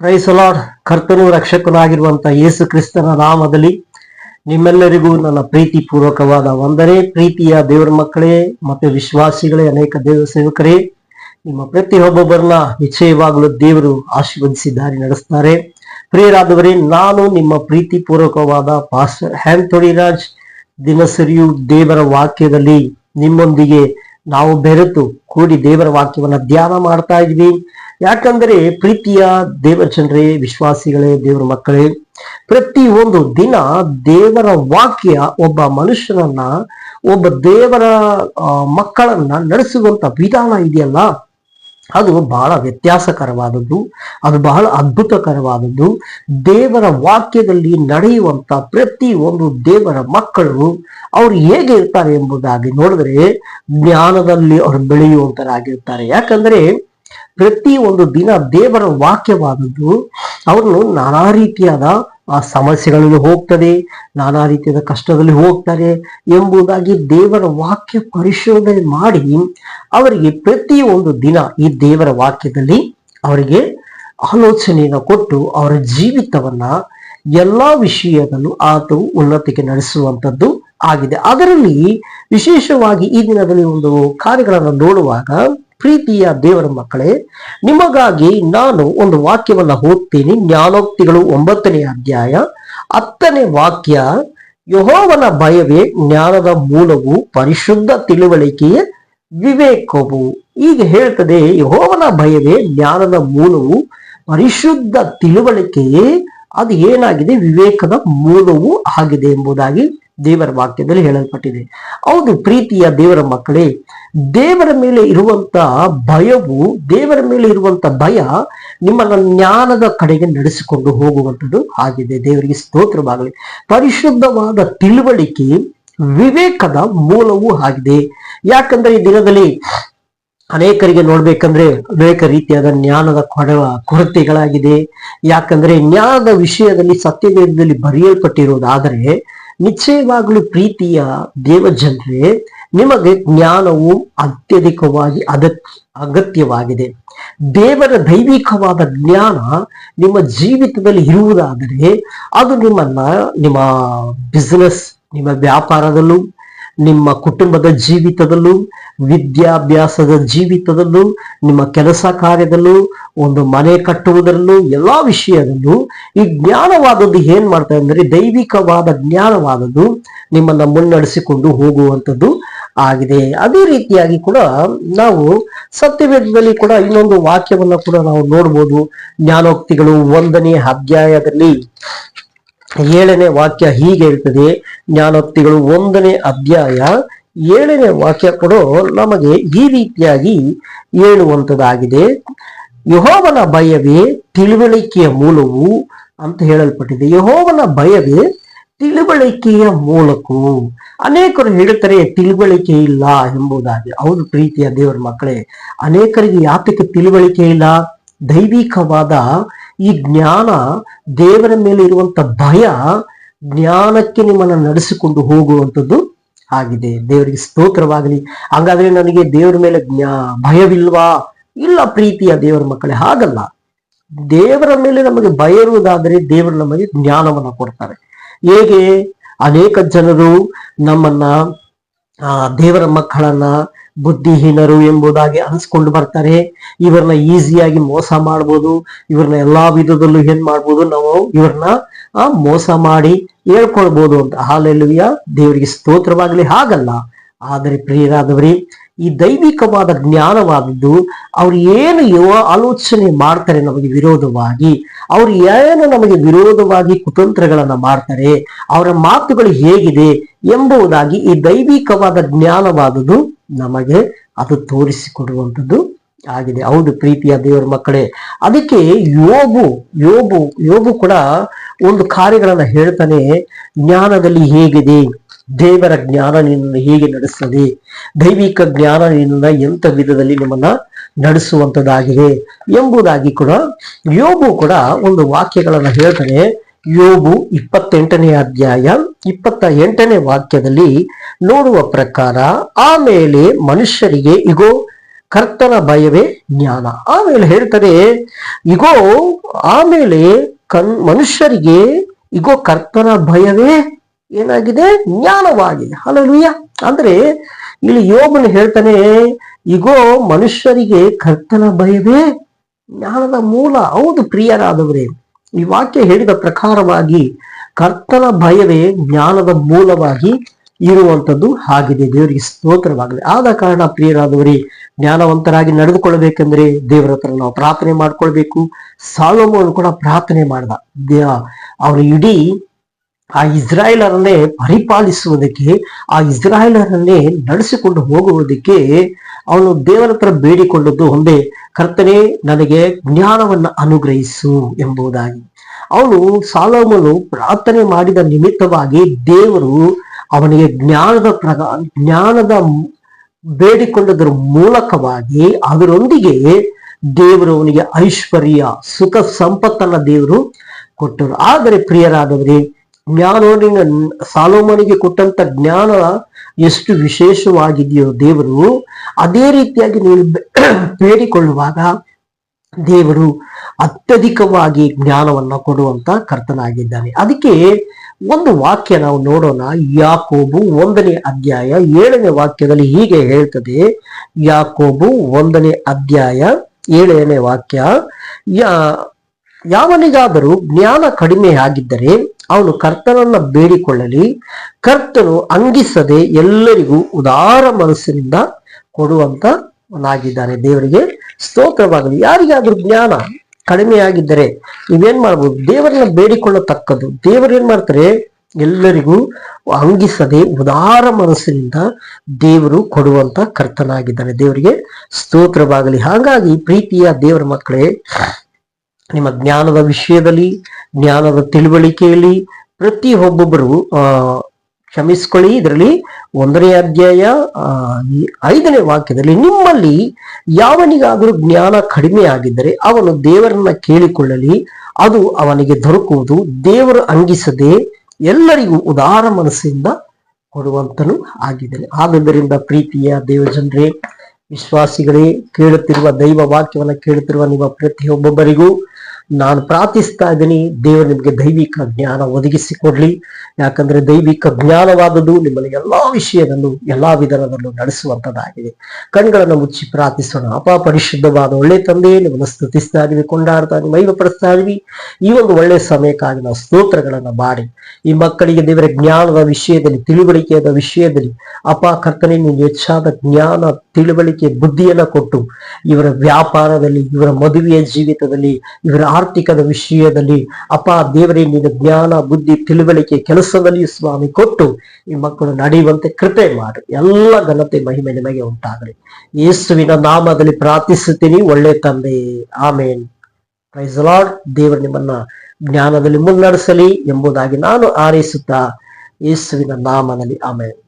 ಪ್ರೈಸಲಾಡ್ ಕರ್ತನು ರಕ್ಷಕನಾಗಿರುವಂತ ಯೇಸು ಕ್ರಿಸ್ತನ ನಾಮದಲ್ಲಿ ನಿಮ್ಮೆಲ್ಲರಿಗೂ ನನ್ನ ಪ್ರೀತಿ ಪೂರ್ವಕವಾದ ವಂದನೆ. ಪ್ರೀತಿಯ ದೇವರ ಮಕ್ಕಳೇ, ಮತ್ತೆ ವಿಶ್ವಾಸಿಗಳೇ, ಅನೇಕ ದೇವ ಸೇವಕರೇ, ನಿಮ್ಮ ಪ್ರತಿಯೊಬ್ಬೊಬ್ಬರನ್ನ ನಿಶ್ಚಯವಾಗಲು ದೇವರು ಆಶೀರ್ವದಿಸಿ ದಾರಿ ನಡೆಸ್ತಾರೆ. ಪ್ರಿಯರಾದವರೇ, ನಾನು ನಿಮ್ಮ ಪ್ರೀತಿ ಪೂರ್ವಕವಾದ ಪಾಸ್ಟರ್ ಹ್ಯಾನ್ ತೊಡಿರಾಜ್ ದಿನಸರಿಯು ದೇವರ ವಾಕ್ಯದಲ್ಲಿ ನಿಮ್ಮೊಂದಿಗೆ ನಾವು ಬೆರೆತು ಕೂಡಿ ದೇವರ ವಾಕ್ಯವನ್ನು ಧ್ಯಾನ ಮಾಡ್ತಾ ಇದ್ವಿ. ಯಾಕಂದ್ರೆ ಪ್ರೀತಿಯ ದೇವರ ಜನರೇ, ವಿಶ್ವಾಸಿಗಳೇ, ದೇವರ ಮಕ್ಕಳೇ, ಪ್ರತಿ ಒಂದು ದಿನ ದೇವರ ವಾಕ್ಯ ಒಬ್ಬ ಮನುಷ್ಯನನ್ನ, ಒಬ್ಬ ದೇವರ ಮಕ್ಕಳನ್ನ ನಡೆಸುವಂತ ವಿಧಾನ ಇದೆಯಲ್ಲ? ಅದು ಬಹಳ ವ್ಯತ್ಯಾಸಕರವಾದದ್ದು, ಅದು ಬಹಳ ಅದ್ಭುತಕರವಾದದ್ದು. ದೇವರ ವಾಕ್ಯದಲ್ಲಿ ನಡೆಯುವಂತ ಪ್ರತಿ ಒಂದು ದೇವರ ಮಕ್ಕಳು ಅವ್ರು ಹೇಗೆ ಇರ್ತಾರೆ ಎಂಬುದಾಗಿ ನೋಡಿದ್ರೆ ಜ್ಞಾನದಲ್ಲಿ ಅವರು ಬೆಳೆಯುವಂತರಾಗಿರ್ತಾರೆ. ಯಾಕಂದ್ರೆ ಪ್ರತಿ ಒಂದು ದಿನ ದೇವರ ವಾಕ್ಯವಾದದ್ದು, ಅವ್ರನ್ನು ನಾನಾ ರೀತಿಯಾದ ಆ ಸಮಸ್ಯೆಗಳಲ್ಲಿ ಹೋಗ್ತದೆ, ನಾನಾ ರೀತಿಯಾದ ಕಷ್ಟದಲ್ಲಿ ಹೋಗ್ತಾರೆ ಎಂಬುದಾಗಿ ದೇವರ ವಾಕ್ಯ ಪರಿಶೋಧನೆ ಮಾಡಿ ಅವರಿಗೆ ಪ್ರತಿ ಒಂದು ದಿನ ಈ ದೇವರ ವಾಕ್ಯದಲ್ಲಿ ಅವರಿಗೆ ಆಲೋಚನೆಯನ್ನು ಕೊಟ್ಟು ಅವರ ಜೀವಿತವನ್ನ ಎಲ್ಲಾ ವಿಷಯದಲ್ಲೂ ಆತವು ಉನ್ನತಿಗೆ ನಡೆಸುವಂತದ್ದು ಆಗಿದೆ. ಅದರಲ್ಲಿ ವಿಶೇಷವಾಗಿ ಈ ದಿನದಲ್ಲಿ ಒಂದು ಕಾರ್ಯಗಳನ್ನು ನೋಡುವಾಗ ಪ್ರೀತಿಯ ದೇವರ ಮಕ್ಕಳೇ, ನಿಮಗಾಗಿ ನಾನು ಒಂದು ವಾಕ್ಯವನ್ನ ಓದ್ತೀನಿ. ಜ್ಞಾನೋಕ್ತಿಗಳು ಒಂಬತ್ತನೇ ಅಧ್ಯಾಯ, ಹತ್ತನೇ ವಾಕ್ಯ, ಯಹೋವನ ಭಯವೇ ಜ್ಞಾನದ ಮೂಲವು, ಪರಿಶುದ್ಧ ತಿಳುವಳಿಕೆಯ ವಿವೇಕವು. ಈಗ ಹೇಳ್ತದೆ, ಯಹೋವನ ಭಯವೇ ಜ್ಞಾನದ ಮೂಲವು, ಪರಿಶುದ್ಧ ತಿಳುವಳಿಕೆಯೇ, ಅದು ಏನಾಗಿದೆ? ವಿವೇಕದ ಮೂಲವೂ ಆಗಿದೆ ಎಂಬುದಾಗಿ ದೇವರ ವಾಕ್ಯದಲ್ಲಿ ಹೇಳಲ್ಪಟ್ಟಿದೆ. ಹೌದು, ಪ್ರೀತಿಯ ದೇವರ ಮಕ್ಕಳೇ, ದೇವರ ಮೇಲೆ ಇರುವಂತ ಭಯವು, ದೇವರ ಮೇಲೆ ಇರುವಂತ ಭಯ ನಿಮ್ಮನ್ನ ಜ್ಞಾನದ ಕಡೆಗೆ ನಡೆಸಿಕೊಂಡು ಹೋಗುವಂಥದ್ದು ಆಗಿದೆ. ದೇವರಿಗೆ ಸ್ತೋತ್ರವಾಗಲಿ ಪರಿಶುದ್ಧವಾದ ತಿಳುವಳಿಕೆ ವಿವೇಕದ ಮೂಲವೂ ಆಗಿದೆ. ಯಾಕಂದ್ರೆ ಈ ದಿನದಲ್ಲಿ ಅನೇಕರಿಗೆ ನೋಡ್ಬೇಕಂದ್ರೆ ಅನೇಕ ರೀತಿಯಾದ ಜ್ಞಾನದ ಕೊಡ ಕೊರತೆಗಳಾಗಿದೆ. ಯಾಕಂದ್ರೆ ಜ್ಞಾನದ ವಿಷಯದಲ್ಲಿ ಸತ್ಯವೇದದಲ್ಲಿ ಬರೆಯಲ್ಪಟ್ಟಿರುವುದಾದರೆ ನಿಶ್ಚಯವಾಗಲೂ ಪ್ರೀತಿಯ ದೇವಜನರೇ, ನಿಮಗೆ ಜ್ಞಾನವು ಅತ್ಯಧಿಕವಾಗಿ ಅಗತ್ಯವಾಗಿದೆ. ದೇವರ ದೈವಿಕವಾದ ಜ್ಞಾನ ನಿಮ್ಮ ಜೀವಿತದಲ್ಲಿ ಇರುವುದಾದರೆ, ಅದು ನಿಮ್ಮನ್ನ, ನಿಮ್ಮ ಬಿಸಿನೆಸ್ ನಿಮ್ಮ ವ್ಯಾಪಾರದಲ್ಲೂ ನಿಮ್ಮ ಕುಟುಂಬದ ಜೀವಿತದಲ್ಲೂ, ವಿದ್ಯಾಭ್ಯಾಸದ ಜೀವಿತದಲ್ಲೂ, ನಿಮ್ಮ ಕೆಲಸ ಕಾರ್ಯದಲ್ಲೂ, ಒಂದು ಮನೆ ಕಟ್ಟುವುದರಲ್ಲೂ, ಎಲ್ಲಾ ವಿಷಯದಲ್ಲೂ ಈ ಜ್ಞಾನವಾದದ್ದು ಏನ್ ಮಾಡ್ತಾ ಅಂದ್ರೆ ದೈವಿಕವಾದ ಜ್ಞಾನವಾದದ್ದು ನಿಮ್ಮನ್ನ ಮುನ್ನಡೆಸಿಕೊಂಡು ಹೋಗುವಂಥದ್ದು ಆಗಿದೆ. ಅದೇ ರೀತಿಯಾಗಿ ಕೂಡ ನಾವು ಸತ್ಯವೇದದಲ್ಲಿ ಕೂಡ ಇನ್ನೊಂದು ವಾಕ್ಯವನ್ನ ಕೂಡ ನಾವು ನೋಡ್ಬೋದು. ಜ್ಞಾನೋಕ್ತಿಗಳು ಒಂದನೇ ಅಧ್ಯಾಯದಲ್ಲಿ ಏಳನೇ ವಾಕ್ಯ ಹೀಗೆ ಹೇಳ್ತದೆ ಜ್ಞಾನೋಕ್ತಿಗಳು ಒಂದನೇ ಅಧ್ಯಾಯ ಏಳನೇ ವಾಕ್ಯ ಕೂಡ ನಮಗೆ ಈ ರೀತಿಯಾಗಿ ಹೇಳುವಂತದ್ದಾಗಿದೆ ಯಹೋವನ ಭಯವೇ ತಿಳುವಳಿಕೆಯ ಮೂಲವು ಅಂತ ಹೇಳಲ್ಪಟ್ಟಿದೆ. ಯಹೋವನ ಭಯವೇ ತಿಳುವಳಿಕೆಯ ಮೂಲಕವು ಅನೇಕರು ಹೇಳುತ್ತಾರೆ ತಿಳುವಳಿಕೆ ಇಲ್ಲ ಎಂಬುದಾಗಿ. ಹೌದು ಪ್ರೀತಿಯ ದೇವರ ಮಕ್ಕಳೇ, ಅನೇಕರಿಗೆ ಯಾತಕ್ಕೆ ತಿಳುವಳಿಕೆ ಇಲ್ಲ? ದೈವಿಕವಾದ ಈ ಜ್ಞಾನ ದೇವರ ಮೇಲೆ ಇರುವಂತ ಭಯ ಜ್ಞಾನಕ್ಕೆ ನಿಮ್ಮನ್ನ ನಡೆಸಿಕೊಂಡು ಹೋಗುವಂಥದ್ದು ಆಗಿದೆ. ದೇವರಿಗೆ ಸ್ತೋತ್ರವಾಗಲಿ. ಹಾಗಾದ್ರೆ ನನಗೆ ದೇವರ ಮೇಲೆ ಜ್ಞಾ ಭಯವಿಲ್ವಾ? ಇಲ್ಲ ಪ್ರೀತಿಯ ದೇವರ ಮಕ್ಕಳೇ, ಹಾಗಲ್ಲ. ದೇವರ ಮೇಲೆ ನಮಗೆ ಭಯ ಇರುವುದಾದರೆ ದೇವರು ನಮಗೆ ಜ್ಞಾನವನ್ನ ಕೊಡ್ತಾರೆ. ಹೇಗೆ? ಅನೇಕ ಜನರು ನಮ್ಮನ್ನ, ಆ, ದೇವರ ಮಕ್ಕಳನ್ನ ಬುದ್ಧಿಹೀನರು ಎಂಬುದಾಗಿ ಅನ್ಸ್ಕೊಂಡು ಬರ್ತಾರೆ. ಇವ್ರನ್ನ ಈಸಿಯಾಗಿ ಮೋಸ ಮಾಡ್ಬೋದು. ಇವ್ರನ್ನ ಎಲ್ಲಾ ವಿಧದಲ್ಲೂ ಏನ್ ಮಾಡ್ಬೋದು. ನಾವು ಇವ್ರನ್ನ ಮೋಸ ಮಾಡಿ ಹೇಳ್ಕೊಳ್ಬೋದು ಅಂತ. ಹಾಲೆಲ್ಲುವಿಯ ದೇವರಿಗೆ ಸ್ತೋತ್ರವಾಗ್ಲಿ. ಹಾಗಲ್ಲ. ಆದರೆ ಪ್ರಿಯರಾದವರೇ, ಈ ದೈವಿಕವಾದ ಜ್ಞಾನವಾದದ್ದು ಅವ್ರು ಏನು ಯುವ ಆಲೋಚನೆ ಮಾಡ್ತಾರೆ ನಮಗೆ ವಿರೋಧವಾಗಿ, ಅವ್ರು ಏನು ನಮಗೆ ವಿರೋಧವಾಗಿ ಕುತಂತ್ರಗಳನ್ನ ಮಾಡ್ತಾರೆ, ಅವರ ಮಾತುಗಳು ಹೇಗಿದೆ ಎಂಬುದಾಗಿ ಈ ದೈವಿಕವಾದ ಜ್ಞಾನವಾದುದು ನಮಗೆ ಅದು ತೋರಿಸಿಕೊಡುವಂಥದ್ದು ಆಗಿದೆ. ಹೌದು, ಪ್ರೀತಿಯ ದೇವರ ಮಕ್ಕಳೇ. ಅದಕ್ಕೆ ಯೋಗು ಯೋಗು ಯೋಗು ಕೂಡ ಒಂದು ಕಾರ್ಯಗಳನ್ನ ಹೇಳ್ತಾನೆ. ಜ್ಞಾನದಲ್ಲಿ ಹೇಗಿದೆ? ದೇವರ ಜ್ಞಾನ ನಿನ್ನನ್ನು ಹೇಗೆ ನಡೆಸ್ತದೆ? ದೈವಿಕ ಜ್ಞಾನ ನಿನ್ನ ಎಂತ ವಿಧದಲ್ಲಿ ನಿಮ್ಮನ್ನ ನಡೆಸುವಂತದ್ದಾಗಿದೆ ಎಂಬುದಾಗಿ ಕೂಡ ಯೋಗು ಕೂಡ ಒಂದು ವಾಕ್ಯಗಳನ್ನ ಹೇಳ್ತಾನೆ. ಯೋಬು ಇಪ್ಪತ್ತೆಂಟನೇ ಅಧ್ಯಾಯ ಇಪ್ಪತ್ತ ಎಂಟನೇ ವಾಕ್ಯದಲ್ಲಿ ನೋಡುವ ಪ್ರಕಾರ ಆಮೇಲೆ ಮನುಷ್ಯರಿಗೆ ಇಗೋ, ಕರ್ತನ ಭಯವೇ ಜ್ಞಾನ. ಆಮೇಲೆ ಹೇಳ್ತಾರೆ ಇಗೋ ಆಮೇಲೆ ಕನ್, ಮನುಷ್ಯರಿಗೆ ಇಗೋ, ಕರ್ತನ ಭಯವೇ ಏನಾಗಿದೆ? ಜ್ಞಾನವಾಗಿದೆ. ಹಲಲುಯ್ಯ ಅಂದ್ರೆ, ಇಲ್ಲಿ ಯೋಗನು ಹೇಳ್ತಾನೆ, ಇಗೋ, ಮನುಷ್ಯರಿಗೆ ಕರ್ತನ ಭಯವೇ ಜ್ಞಾನದ ಮೂಲ. ಹೌದು, ಪ್ರಿಯರಾದವರೇ. ಈ ವಾಕ್ಯ ಹೇಳಿದ ಪ್ರಕಾರವಾಗಿ ಕರ್ತನ ಭಯವೇ ಜ್ಞಾನದ ಮೂಲವಾಗಿ ಇರುವಂತದ್ದು ಆಗಿದೆ ದೇವರಿಗೆ ಸ್ತೋತ್ರವಾಗಿದೆ ಆದ ಕಾರಣ ಪ್ರಿಯರಾದವರೇ, ಜ್ಞಾನವಂತರಾಗಿ ನಡೆದುಕೊಳ್ಳಬೇಕೆಂದ್ರೆ ದೇವರ ಹತ್ರ ನಾವು ಪ್ರಾರ್ಥನೆ ಮಾಡ್ಕೊಳ್ಬೇಕು. ಸಾಲೋಮವನ್ನು ಕೂಡ ಪ್ರಾರ್ಥನೆ ಮಾಡ್ದ. ದೇ ಅವನು ಇಡೀ ಆ ಇಸ್ರಾಯೇಲರನ್ನೇ ಪರಿಪಾಲಿಸುವುದಕ್ಕೆ, ಆ ಇಸ್ರಾಯೇಲರನ್ನೇ ನಡೆಸಿಕೊಂಡು ಹೋಗುವುದಕ್ಕೆ ಅವನು ದೇವರ ಹತ್ರ ಬೇಡಿಕೊಂಡದ್ದು ಒಂದೇ. ಕರ್ತನೆ, ನನಗೆ ಜ್ಞಾನವನ್ನ ಅನುಗ್ರಹಿಸು ಎಂಬುದಾಗಿ. ಅವನು ಸಾಲೋಮನು ಪ್ರಾರ್ಥನೆ ಮಾಡಿದ ನಿಮಿತ್ತವಾಗಿ ದೇವರು ಅವನಿಗೆ ಜ್ಞಾನದ ಪ್ರಗ, ಜ್ಞಾನದ ಬೇಡಿಕೊಂಡದರ ಮೂಲಕವಾಗಿ ಅದರೊಂದಿಗೆ ದೇವರು ಅವನಿಗೆ ಐಶ್ವರ್ಯ, ಸುಖ, ಸಂಪತ್ತನ್ನ ದೇವರು ಕೊಟ್ಟರು. ಆದರೆ ಪ್ರಿಯರಾದವರೇ ಜ್ಞಾನವನಿಗೆ ಸಾಲೋಮನಿಗೆ ಕೊಟ್ಟಂತ ಜ್ಞಾನ ಎಷ್ಟು ವಿಶೇಷವಾಗಿದೆಯೋ ದೇವರು, ಅದೇ ರೀತಿಯಾಗಿ ನೀವು ಬೇಡಿಕೊಳ್ಳುವಾಗ ದೇವರು ಅತ್ಯಧಿಕವಾಗಿ ಜ್ಞಾನವನ್ನ ಕೊಡುವಂತ ಕರ್ತನಾಗಿದ್ದಾನೆ. ಅದಕ್ಕೆ ಒಂದು ವಾಕ್ಯ ನಾವು ನೋಡೋಣ. ಯಾಕೋಬು ಒಂದನೇ ಅಧ್ಯಾಯ ಏಳನೇ ವಾಕ್ಯದಲ್ಲಿ ಹೀಗೆ ಹೇಳ್ತದೆ. ಯಾಕೋಬು ಒಂದನೇ ಅಧ್ಯಾಯ ಏಳನೇ ವಾಕ್ಯ, ಯಾ ಯಾವನಿಗಾದರೂ ಜ್ಞಾನ ಕಡಿಮೆ ಆಗಿದ್ದರೆ ಅವನು ಕರ್ತನನ್ನ ಬೇಡಿಕೊಳ್ಳಲಿ, ಕರ್ತನು ಅಂಗಿಸದೆ ಎಲ್ಲರಿಗೂ ಉದಾರ ಮನಸ್ಸಿನಿಂದ ಕೊಡುವಂತನಾಗಿದ್ದಾನೆ ದೇವರಿಗೆ ಸ್ತೋತ್ರವಾಗಲಿ. ಯಾರಿಗಾದ್ರೂ ಜ್ಞಾನ ಕಡಿಮೆ ಆಗಿದ್ದರೆ ನೀವೇನ್ ಮಾಡ್ಬೋದು? ದೇವರನ್ನ ಬೇಡಿಕೊಳ್ಳತಕ್ಕದ್ದು. ದೇವರು ಏನ್ ಮಾಡ್ತಾರೆ? ಎಲ್ಲರಿಗೂ ಅಂಗಿಸದೆ ಉದಾರ ಮನಸ್ಸಿನಿಂದ ದೇವರು ಕೊಡುವಂತ ಕರ್ತನಾಗಿದ್ದಾನೆ. ದೇವರಿಗೆ ಸ್ತೋತ್ರವಾಗಲಿ. ಹಾಗಾಗಿ ಪ್ರೀತಿಯ ದೇವರ ಮಕ್ಕಳೇ ನಿಮ್ಮ ಜ್ಞಾನದ ವಿಷಯದಲ್ಲಿ, ಜ್ಞಾನದ ತಿಳುವಳಿಕೆಯಲ್ಲಿ ಪ್ರತಿ ಒಬ್ಬೊಬ್ಬರು ಕ್ಷಮಿಸಿಕೊಳ್ಳಿ. ಇದರಲ್ಲಿ ಒಂದನೇ ಅಧ್ಯಾಯ ಐದನೇ ವಾಕ್ಯದಲ್ಲಿ, ನಿಮ್ಮಲ್ಲಿ ಯಾವನಿಗಾದರೂ ಜ್ಞಾನ ಕಡಿಮೆ ಆಗಿದ್ದರೆ ಅವನು ದೇವರನ್ನ ಕೇಳಿಕೊಳ್ಳಲಿ. ಅದು ಅವನಿಗೆ ದೊರಕುವುದು. ದೇವರು ಅಂಗಿಸದೆ ಎಲ್ಲರಿಗೂ ಉದಾರ ಮನಸ್ಸಿಂದ ಕೊಡುವಂತನು ಆಗಿದ್ದಾನೆ. ಆದುದರಿಂದ ಪ್ರೀತಿಯ ದೇವಜನರೇ ವಿಶ್ವಾಸಿಗಳೇ ಕೇಳುತ್ತಿರುವ ದೈವ ವಾಕ್ಯವನ್ನು ಕೇಳುತ್ತಿರುವ ನಿಮ್ಮ ಪ್ರತಿಯೊಬ್ಬೊಬ್ಬರಿಗೂ ನಾನು ಪ್ರಾರ್ಥಿಸ್ತಾ ಇದ್ದೀನಿ, ದೇವರು ನಿಮಗೆ ದೈವಿಕ ಜ್ಞಾನ ಒದಗಿಸಿಕೊಡ್ಲಿ. ಯಾಕಂದ್ರೆ ದೈವಿಕ ಜ್ಞಾನವಾದದ್ದು ನಿಮ್ಮಲ್ಲಿ ಎಲ್ಲಾ ವಿಷಯದಲ್ಲೂ, ಎಲ್ಲಾ ವಿಧಾನದಲ್ಲೂ ನಡೆಸುವಂತದ್ದಾಗಿದೆ ಕಣ್ಗಳನ್ನು ಮುಚ್ಚಿ ಪ್ರಾರ್ಥಿಸೋಣ. ಅಪ ಪರಿಶುದ್ಧವಾದ ಒಳ್ಳೆ ತಂದೆ, ನಿಮ್ಮನ್ನು ಸ್ತುತಿಸ್ತಾ ಇದೀವಿ ಕೊಂಡಾಡ್ತಾ ಇದೀವಿ ಮೈವ ಪಡಿಸ್ತಾ ಇದೀವಿ ಈ ಒಂದು ಒಳ್ಳೆ ಸಮಯಕ್ಕಾಗಿ ನಾವು ಸ್ತೋತ್ರಗಳನ್ನ ಮಾಡಿ. ಈ ಮಕ್ಕಳಿಗೆ ದೇವರ ಜ್ಞಾನದ ವಿಷಯದಲ್ಲಿ ತಿಳುವಳಿಕೆಯ ವಿಷಯದಲ್ಲಿ, ಅಪ ಕರ್ತನೆ ನೀವು ಹೆಚ್ಚಾದ ಜ್ಞಾನ, ತಿಳುವಳಿಕೆ, ಬುದ್ಧಿಯನ್ನ ಕೊಟ್ಟು ಇವರ ವ್ಯಾಪಾರದಲ್ಲಿ, ಇವರ ಮದುವೆಯ ಜೀವಿತದಲ್ಲಿ, ಇವರ ಆರ್ಥಿಕದ ವಿಷಯದಲ್ಲಿ ಅಪ್ಪ ದೇವರೇ, ನಿನ್ನ ಜ್ಞಾನ, ಬುದ್ಧಿ, ತಿಳುವಳಿಕೆ ಕೆಲಸದಲ್ಲಿ ಸ್ವಾಮಿ ಕೊಟ್ಟು ಈ ಮಕ್ಕಳು ನಡೆಯುವಂತೆ ಕೃಪೆ ಮಾಡಿ. ಎಲ್ಲ ಘನತೆ, ಮಹಿಮೆ ನಿಮಗೆ ಉಂಟಾಗಲಿ. ಯೇಸುವಿನ ನಾಮದಲ್ಲಿ ಪ್ರಾರ್ಥಿಸುತ್ತೀನಿ. ಒಳ್ಳೆ ತಂದೆ. ಆಮೇನ್. ಪ್ರೈಸ್ ಲಾರ್ಡ್ ದೇವರು ನಿಮ್ಮನ್ನ ಜ್ಞಾನದಲ್ಲಿ ಮುನ್ನಡೆಸಲಿ ಎಂಬುದಾಗಿ ನಾನು ಆರೈಸುತ್ತಾ ಯೇಸುವಿನ ನಾಮದಲ್ಲಿ ಆಮೇಲೆ